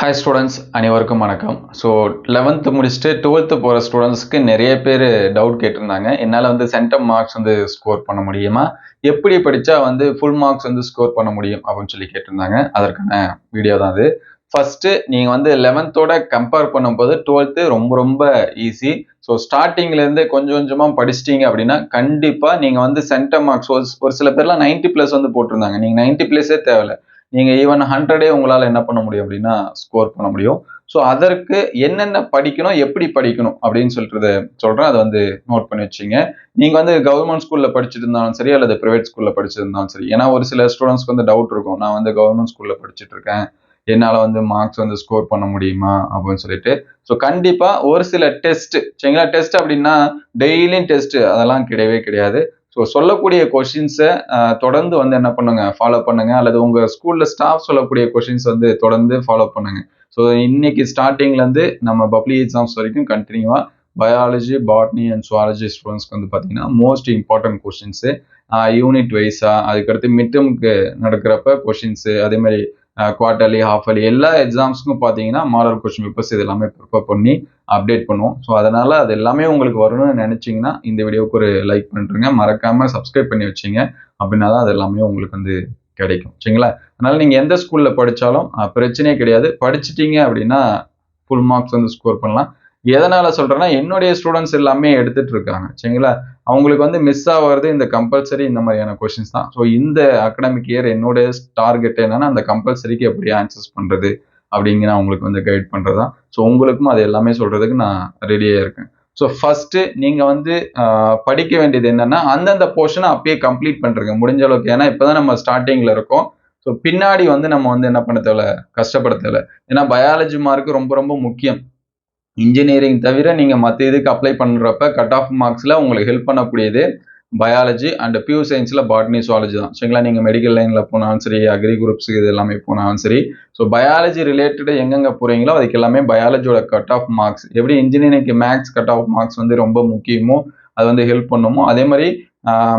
Hi students அனைவருக்கும் வணக்கம். So eleventh முடிச்சுட்டு டுவெல்த்து போகிற ஸ்டூடெண்ட்ஸ்க்கு நிறைய பேர் டவுட் கேட்டிருந்தாங்க. என்னால் வந்து சென்டம் மார்க்ஸ் வந்து ஸ்கோர் பண்ண முடியுமா? எப்படி படித்தா வந்து ஃபுல் மார்க்ஸ் வந்து ஸ்கோர் பண்ண முடியும்? அப்படின்னு சொல்லி கேட்டிருந்தாங்க. அதற்கான வீடியோ தான் அது. ஃபஸ்ட்டு நீங்கள் வந்து லெவன்த்தோட கம்பேர் பண்ணும்போது டுவெல்த்து ரொம்ப ரொம்ப ஈஸி ஸோ ஸ்டார்டிங்லேருந்து கொஞ்சம் கொஞ்சமாக படிச்சிட்டிங்க அப்படின்னா கண்டிப்பாக நீங்கள் வந்து சென்டம் மார்க்ஸ் ஒரு சில பேர்லாம் நைன்ட்டி ப்ளஸ் வந்து போட்டிருந்தாங்க. நீங்கள் நைன்ட்டி ப்ளஸே தேவையில்லை. நீங்கள் ஈவன் ஹண்ட்ரடே உங்களால் என்ன பண்ண முடியும் அப்படின்னா ஸ்கோர் பண்ண முடியும். ஸோ அதற்கு என்னென்ன படிக்கணும் எப்படி படிக்கணும் அப்படின்னு சொல்றது சொல்கிறேன் அதை வந்து நோட் பண்ணி வச்சிங்க நீங்கள் வந்து கவர்மெண்ட் ஸ்கூலில் படிச்சுட்டு இருந்தாலும் சரி அல்லது ப்ரைவேட் ஸ்கூலில் படிச்சிருந்தாலும் சரி. ஏன்னா ஒரு சில ஸ்டூடெண்ட்ஸ்க்கு வந்து டவுட் இருக்கும். நான் வந்து கவர்மெண்ட் ஸ்கூலில் படிச்சுட்டு இருக்கேன். என்னால் வந்து மார்க்ஸ் வந்து ஸ்கோர் பண்ண முடியுமா? அப்படின்னு சொல்லிட்டு. ஸோ கண்டிப்பாக ஒரு சில டெஸ்ட் சரிங்களா? டெஸ்ட் அப்படின்னா டெய்லியும் டெஸ்ட் அதெல்லாம் கிடையவே கிடையாது. ஸோ சொல்லக்கூடிய கொஷின்ஸை தொடர்ந்து வந்து என்ன பண்ணுங்க? ஃபாலோ பண்ணுங்க. அல்லது உங்க ஸ்கூல்ல ஸ்டாஃப் சொல்லக்கூடிய கொஷின்ஸ் வந்து தொடர்ந்து ஃபாலோ பண்ணுங்க. ஸோ இன்னைக்கு ஸ்டார்டிங்லேருந்து நம்ம பப்ளிக் எக்ஸாம்ஸ் வரைக்கும் கண்டினியூவாக பயாலஜி பாட்னி அண்ட் சுவாலஜி ஸ்டூடெண்ட்ஸ்க்கு வந்து பார்த்தீங்கன்னா மோஸ்ட் இம்பார்ட்டன்ட் கொஷின்ஸு யூனிட் வைஸாக அதுக்கடுத்து மிட்டமுக்கு நடக்கிறப்ப கொஷின்ஸு அதே மாதிரி குவார்டர்லி ஹாஃப் அலி எல்லா எக்ஸாம்ஸ்க்கும் பார்த்தீங்கன்னா மாடல் கொஸ்டின் பேப்பர்ஸ் இது எல்லாமே ப்ரிப்பேர் பண்ணி அப்டேட் பண்ணுவோம். ஸோ அதனால் அது எல்லாமே உங்களுக்கு வரணும்னு நினச்சிங்கன்னா இந்த வீடியோவுக்கு ஒரு லைக் பண்ணுறங்க மறக்காமல் சப்ஸ்கிரைப் பண்ணி வச்சிங்க. அப்படின்னா தான் அது எல்லாமே உங்களுக்கு வந்து கிடைக்கும். சரிங்களா? அதனால் நீங்கள் எந்த ஸ்கூலில் படித்தாலும் பிரச்சனையே கிடையாது. படிச்சிட்டிங்க அப்படின்னா ஃபுல் மார்க்ஸ் வந்து ஸ்கோர் பண்ணலாம். எதனால் சொல்கிறேன்னா என்னுடைய ஸ்டூடெண்ட்ஸ் எல்லாமே எடுத்துகிட்டு இருக்காங்க. சரிங்களா? அவங்களுக்கு வந்து மிஸ் ஆகிறது இந்த கம்பல்சரி இந்த மாதிரியான கொஸ்டின்ஸ் தான். ஸோ இந்த அகடமிக் இயர் என்னுடைய டார்கெட் என்னன்னா அந்த கம்பல்சரிக்கு எப்படி ஆன்சர்ஸ் பண்ணுறது அப்படிங்கிற அவங்களுக்கு வந்து கைட் தான். ஸோ உங்களுக்கும் அது எல்லாமே சொல்கிறதுக்கு நான் ரெடியாக இருக்கேன். ஸோ ஃபஸ்ட்டு நீங்கள் வந்து படிக்க வேண்டியது என்னன்னா அந்தந்த போர்ஷனை அப்பயே கம்ப்ளீட் பண்றீங்க. முடிஞ்ச அளவுக்கு. ஏன்னா இப்போதான் நம்ம ஸ்டார்டிங்கில் இருக்கோம். ஸோ பின்னாடி வந்து நம்ம வந்து என்ன பண்ண தேவை கஷ்டப்பட தேவை ஏன்னா பயாலஜி மார்க் ரொம்ப ரொம்ப முக்கியம். இன்ஜினியரிங் தவிர நீங்கள் மற்ற இதுக்கு அப்ளை பண்ணுறப்ப கட் ஆஃப் மார்க்ஸில் உங்களுக்கு ஹெல்ப் பண்ணக்கூடியது பயாலஜி அண்ட் பியூ சயின்ஸில் பாட்னி சுவாலஜி தான். சரிங்களா? நீங்கள் மெடிக்கல் லைனில் போனாலும் சரி அக்ரி குரூப்ஸுக்கு இது எல்லாமே போனாலும் சரி. ஸோ பயாலஜி ரிலேட்டடு எங்கெங்கே போகிறீங்களோ அதுக்கு எல்லாமே பயாலஜியோட கட் ஆஃப் மார்க்ஸ் எப்படி இன்ஜினியரிங்க்கு மேக்ஸ் கட் ஆஃப் மார்க்ஸ் வந்து ரொம்ப முக்கியமோ அது வந்து ஹெல்ப் பண்ணுமோ அதே மாதிரி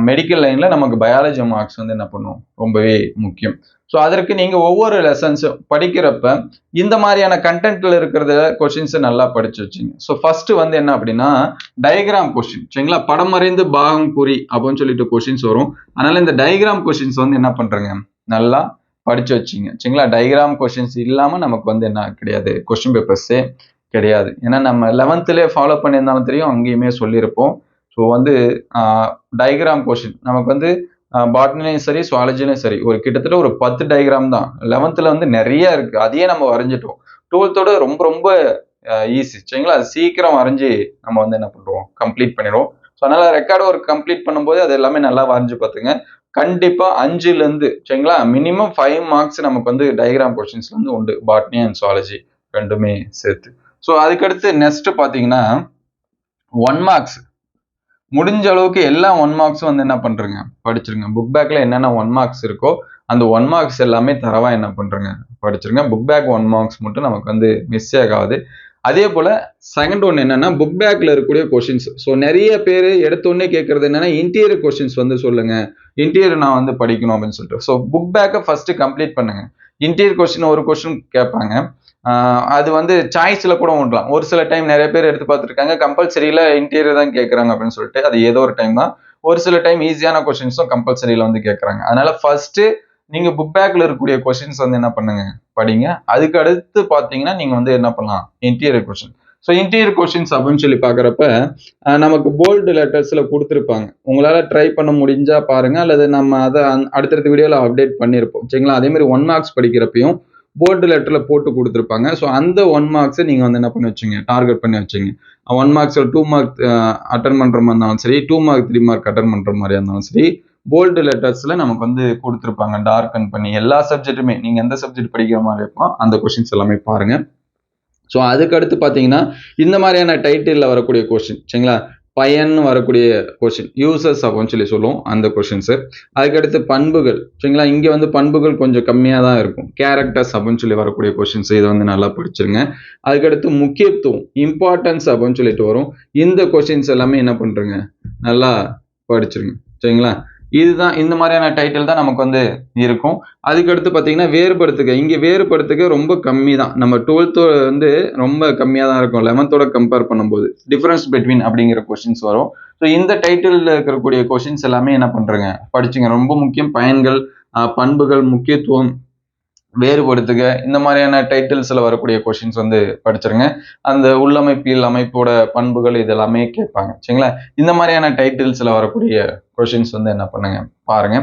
மெடிக்கல் லைனில் நமக்கு பயாலஜி மார்க்ஸ் வந்து என்ன பண்ணும்? ரொம்பவே முக்கியம். ஸோ அதற்கு நீங்கள் ஒவ்வொரு லெசன்ஸும் படிக்கிறப்ப இந்த மாதிரியான கண்டென்ட்டில் இருக்கிறத கொஷின்ஸை நல்லா படிச்சு வச்சுங்க. ஸோ ஃபஸ்ட்டு வந்து என்ன அப்படின்னா டயக்ராம் கொஷின் சரிங்களா? படம் மறைந்து பாகம் குறி அப்படின்னு சொல்லிட்டு கொஷின்ஸ் வரும். அதனால் இந்த டயக்ராம் கொஷின்ஸ் வந்து என்ன பண்ணுறங்க நல்லா படிச்சு வச்சிங்க. சரிங்களா? டயக்ராம் கொஷின்ஸ் இல்லாமல் நமக்கு வந்து என்ன கிடையாது? கொஷின் பேப்பர்ஸே கிடையாது. ஏன்னா நம்ம லெவன்த்துலேயே ஃபாலோ பண்ணியிருந்தாலும் தெரியும். அங்கேயுமே சொல்லியிருப்போம். ஸோ வந்து டயக்ராம் கொஷின் நமக்கு வந்து பாட்னிலையும் சரி சுவாலஜிலையும் சரி ஒரு கிட்டத்தட்ட ஒரு பத்து டயக்ராம் தான். லெவன்த்தில் வந்து நிறைய இருக்குது அதையே நம்ம வரைஞ்சிட்டோம். டுவெல்த்தோட ரொம்ப ரொம்ப ஈஸி சரிங்களா? அது சீக்கிரம் வரைஞ்சி நம்ம வந்து என்ன பண்ணுறோம் கம்ப்ளீட் பண்ணிடுவோம். ஸோ அதனால் ரெக்கார்டு ஒரு கம்ப்ளீட் பண்ணும்போது அது எல்லாமே நல்லா வரைஞ்சி பார்த்துங்க. கண்டிப்பாக அஞ்சுலேருந்து சரிங்களா? மினிமம் ஃபைவ் மார்க்ஸ் நமக்கு வந்து டயக்ராம் கொஷின்ஸ்லேருந்து உண்டு. பாட்னி அண்ட் சுவாலஜி ரெண்டுமே சேர்த்து. ஸோ அதுக்கடுத்து நெக்ஸ்ட் பார்த்தீங்கன்னா ஒன் மார்க்ஸ் முடிஞ்ச அளவுக்கு எல்லா ஒன் மார்க்ஸும் வந்து என்ன பண்ணுறங்க படிச்சிருங்க. புக் பேக்கில் என்னென்ன ஒன் மார்க்ஸ் இருக்கோ அந்த ஒன் மார்க்ஸ் எல்லாமே தரவா என்ன பண்ணுறங்க படிச்சிருங்க. புக் பேக் ஒன் மார்க்ஸ் மட்டும் நமக்கு வந்து மிஸ் ஆகாது. அதே போல் செகண்ட் ஒன் என்னென்னா புக் பேக்கில் இருக்கக்கூடிய கொஷின்ஸ் ஸோ நிறைய பேர் எடுத்தோடனே கேட்குறது என்னென்னா இன்டீரியர் கொஷின்ஸ் வந்து சொல்லுங்க. இன்டீரியர் நான் வந்து படிக்கணும் அப்படின்னு சொல்லிட்டு. ஸோ புக் பேக்கை ஃபஸ்ட்டு கம்ப்ளீட் பண்ணுங்க. இன்டீரியர் கொஷின் ஒரு கொஷின் கேட்பாங்க. அது வந்து சாய்ஸில் கூட விடலாம் ஒரு சில டைம் நிறைய பேர் எடுத்து பார்த்துருக்காங்க கம்பல்சரியில் இன்டீரியர் தான் கேட்குறாங்க அப்படின்னு சொல்லிட்டு அது ஏதோ ஒரு டைம் தான். ஒரு சில டைம் ஈஸியான கொஷின்ஸும் கம்பல்சரியில் வந்து கேட்குறாங்க அதனால ஃபர்ஸ்ட்டு நீங்கள் புக் பேக்கில் இருக்கக்கூடிய கொஷின்ஸ் வந்து என்ன பண்ணுங்க? படிங்க. அதுக்கு அடுத்து பார்த்தீங்கன்னா நீங்கள் வந்து என்ன பண்ணலாம்? Interior question so interior questions அப்படின்னு சொல்லி பார்க்குறப்ப நமக்கு போல்டு லெட்டர்ஸில் கொடுத்துருப்பாங்க. உங்களால் ட்ரை பண்ண முடிஞ்சால் பாருங்கள் அல்லது நம்ம அதை அடுத்தடுத்த வீடியோவில் அப்டேட் பண்ணியிருப்போம் சரிங்களா? அதேமாதிரி ஒன் மார்க்ஸ் படிக்கிறப்பையும் போர்டு லெட்டரில் போட்டு கொடுத்துருப்பாங்க. ஸோ அந்த ஒன் மார்க்ஸை நீங்கள் வந்து என்ன பண்ணி வச்சுங்க? டார்கெட் பண்ணி வச்சுங்க. ஒன் மார்க்ஸில் டூ மார்க் அட்டன் பண்ணுற மாதிரி இருந்தாலும் சரி two mark three mark attend பண்ணுற மாதிரியா இருந்தாலும் சரி போல்டு லெட்டர்ஸில் நமக்கு வந்து கொடுத்துருப்பாங்க. டார்க்கன் பண்ணி எல்லா சப்ஜெக்ட்டுமே நீங்கள் எந்த சப்ஜெக்ட் படிக்கிற மாதிரி இருப்போம் அந்த கொஷின்ஸ் எல்லாமே பாருங்கள் ஸோ அதுக்கு அடுத்து பார்த்தீங்கன்னா இந்த மாதிரியான டைட்டிலில் வரக்கூடிய கொஷின் சரிங்களா? பயன்னு வரக்கூடிய கொஷின் யூசர்ஸ் அப்படின்னு சொல்லி சொல்லுவோம் அந்த கொஷின்ஸு அதுக்கடுத்து பண்புகள். சரிங்களா? இங்கே வந்து பண்புகள் கொஞ்சம் கம்மியாக தான் இருக்கும். கேரக்டர்ஸ் அப்படின்னு சொல்லி வரக்கூடிய கொஷின்ஸ் இதை வந்து நல்லா படிச்சிருங்க. அதுக்கடுத்து முக்கியத்துவம் இம்பார்ட்டன்ஸ் அப்படின்னு சொல்லிட்டு வரும். இந்த கொஷின்ஸ் எல்லாமே என்ன பண்ணுறங்க நல்லா படிச்சிருங்க. சரிங்களா? இதுதான் இந்த மாதிரியான டைட்டில் தான் நமக்கு வந்து இருக்கும். அதுக்கடுத்து பார்த்தீங்கன்னா வேறுபடுத்துக்க இங்கே வேறுபடுத்துக்க ரொம்ப கம்மி தான் நம்ம டுவெல்த்து வந்து ரொம்ப கம்மியாக தான் இருக்கும் லெவன்த்தோட கம்பேர் பண்ணும்போது. டிஃப்ரென்ஸ் பிட்வீன் அப்படிங்கிற கொஷின்ஸ் வரும். ஸோ இந்த டைட்டிலில் இருக்கக்கூடிய கொஷின்ஸ் எல்லாமே என்ன பண்ணுறேங்க படிச்சுங்க. ரொம்ப முக்கியம். பயன்கள் பண்புகள் முக்கியத்துவம் வேறுபடுத்துக. இந்த மாதிரியான டைட்டில்ஸில் வரக்கூடிய கொஷின்ஸ் வந்து படிச்சிருங்க. அந்த உள்ளமைப்பியல் அமைப்போட பண்புகள் இதெல்லாமே கேட்பாங்க. சரிங்களா? இந்த மாதிரியான டைட்டில்ஸில் வரக்கூடிய கொஷின்ஸ் வந்து என்ன பண்ணுங்க? பாருங்க.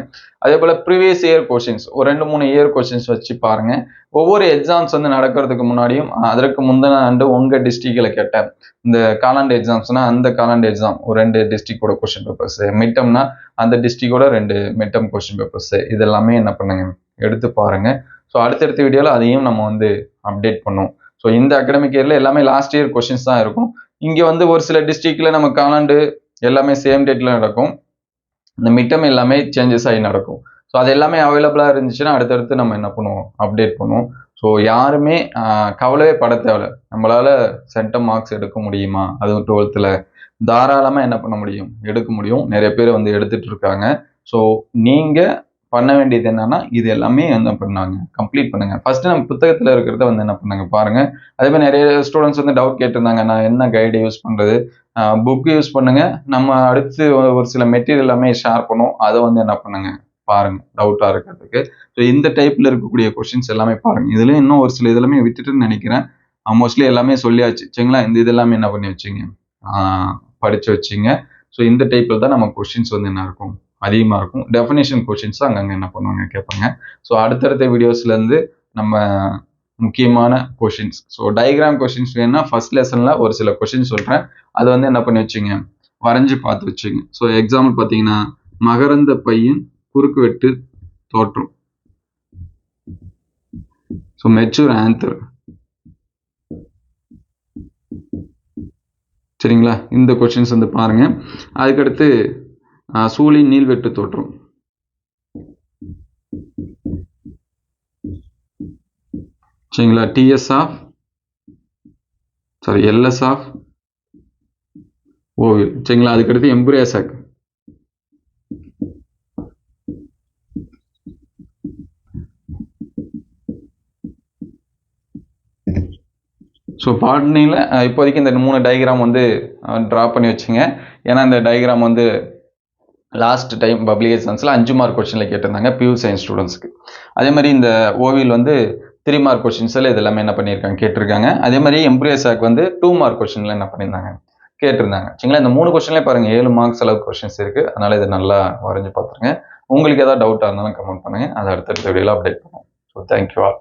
அதே போல் ப்ரீவியஸ் இயர் கொஷின்ஸ் ஒரு ரெண்டு மூணு இயர் கொஷின்ஸ் வச்சு பாருங்க. ஒவ்வொரு எக்ஸாம்ஸ் வந்து நடக்கிறதுக்கு முன்னாடியும் அதற்கு முந்தின ஆண்டு உங்கள் டிஸ்ட்ரிக்டில் கேட்ட இந்த காலாண்டு எக்ஸாம்ஸ்னா அந்த காலாண்டு எக்ஸாம் ஒரு ரெண்டு டிஸ்ட்ரிக்டோட கொஷின் பேப்பர்ஸ் மிட்டம்னா அந்த டிஸ்ட்ரிக்டோட ரெண்டு மிட்டம் கொஷின் பேப்பர்ஸ் இதெல்லாமே என்ன பண்ணுங்க? எடுத்து பாருங்க. ஸோ அடுத்தடுத்த வீடியோவில் அதையும் நம்ம வந்து அப்டேட் பண்ணுவோம். ஸோ இந்த அகடமிக் இயரில் எல்லாமே லாஸ்ட் இயர் கொஷின்ஸ் தான் இருக்கும். இங்கே வந்து ஒரு சில டிஸ்ட்ரிக்டில் நம்ம காலாண்டு எல்லாமே சேம் டேட்டில் நடக்கும். இந்த மிட்டம் எல்லாமே சேஞ்சஸ் ஆகி நடக்கும். ஸோ அது எல்லாமே அவைலபிளாக இருந்துச்சுன்னா அடுத்தடுத்து நம்ம என்ன பண்ணுவோம்? அப்டேட் பண்ணுவோம். ஸோ யாருமே கவலையே பட தேவையில்ல. நம்மளால் சென்டம் மார்க்ஸ் எடுக்க முடியுமா? அதுவும் டுவெல்த்தில் தாராளமாக என்ன பண்ண முடியும்? எடுக்க முடியும். நிறைய பேர் வந்து எடுத்துகிட்டு இருக்காங்க. ஸோ நீங்கள் பண்ண வேண்டியது என்னன்னா இது எல்லாமே என்ன பண்ணாங்க கம்ப்ளீட் பண்ணுங்க. ஃபர்ஸ்ட் நம்ம புத்தகத்தில் இருக்கிறத வந்து என்ன பண்ணாங்க பாருங்க. அதே மாதிரி நிறைய ஸ்டூடெண்ட்ஸ் வந்து டவுட் கேட்டிருந்தாங்க நான் என்ன கைடு யூஸ் பண்றது? புக் யூஸ் பண்ணுங்க. நம்ம அடுத்து ஒரு சில மெட்டீரியல் எல்லாமே ஷேர் பண்ணுவோம். அதை வந்து என்ன பண்ணுங்க பாருங்க டவுட்டாக இருக்கிறதுக்கு. ஸோ இந்த டைப்ல இருக்கக்கூடிய கொஷின்ஸ் எல்லாமே பாருங்க. இதுல இன்னும் ஒரு சில இதெல்லாமே விட்டுட்டுன்னு நினைக்கிறேன். மோஸ்ட்லி எல்லாமே சொல்லியாச்சு. சரிங்களா? இந்த இதெல்லாமே என்ன பண்ணி வச்சிங்க? படிச்சு வச்சிங்க. ஸோ இந்த டைப்ல தான் நம்ம கொஷின்ஸ் வந்து என்ன இருக்கும்? அதிகமாக இருக்கும். டெஃபினேஷன் கொஷின்ஸ் அங்கங்கே என்ன பண்ணுவாங்க கேட்பாங்க. ஸோ அடுத்தடுத்த வீடியோஸ்லேருந்து நம்ம முக்கியமான கொஷின்ஸ் ஸோ டயக்ராம் கொஷின்ஸ் வேணும்னா ஃபர்ஸ்ட் லெசனில் ஒரு சில கொஷின்ஸ் சொல்கிறேன் அதை வந்து என்ன பண்ணி வச்சுங்க? வரைஞ்சி பார்த்து வச்சுங்க. ஸோ எக்ஸாம்பிள் பார்த்தீங்கன்னா மகரந்த பையன் குறுக்குவெட்டு தோற்றம். ஸோ மெச்சூர் ஆன்சர் சரிங்களா? இந்த கொஷின்ஸ் வந்து பாருங்க. அதுக்கடுத்து சூழின் நீள்வெட்டு தோற்றம். சரிங்களா TS of sorry LS of OV சரிங்களா அதுக்கடுத்து எம்புரியாசாக் ஸோ பாட்னியில் இப்போதைக்கு இந்த மூணு டயக்ராம் வந்து ட்ரா பண்ணி வச்சுங்க. ஏன்னா இந்த டயக்ராம் வந்து லாஸ்ட் டைம் பப்ளிக் அஞ்சு மார்க் கொஸ்டினில் கேட்டிருந்தாங்க பியூ சயின்ஸ் ஸ்டூடெண்ட்ஸ்க்கு அதே மாதிரி இந்த ஓவியில் வந்து த்ரீ மார்க் கொஷின்ஸில் இது எல்லாமே என்ன பண்ணியிருக்காங்க கேட்டிருக்காங்க. அதே மாதிரி எம்ப்ரியஸாக் வந்து டூ மார்க் கொஸ்டினில் என்ன பண்ணியிருந்தாங்க? கேட்டிருந்தாங்க. சரிங்களா? இந்த மூணு கொஷன்லேயே பாருங்கள் ஏழு மார்க்ஸ் அளவு கொஷின்ஸ் இருக்குது அதனால் இதை நல்லா வரைஞ்சி பார்த்துருங்க. உங்களுக்கு ஏதாவது டவுட்டாக இருந்தாலும் கமெண்ட் பண்ணுங்கள் அதை அடுத்தடுத்த வீடியோவில் அப்டேட் பண்ணுவோம். So thank you all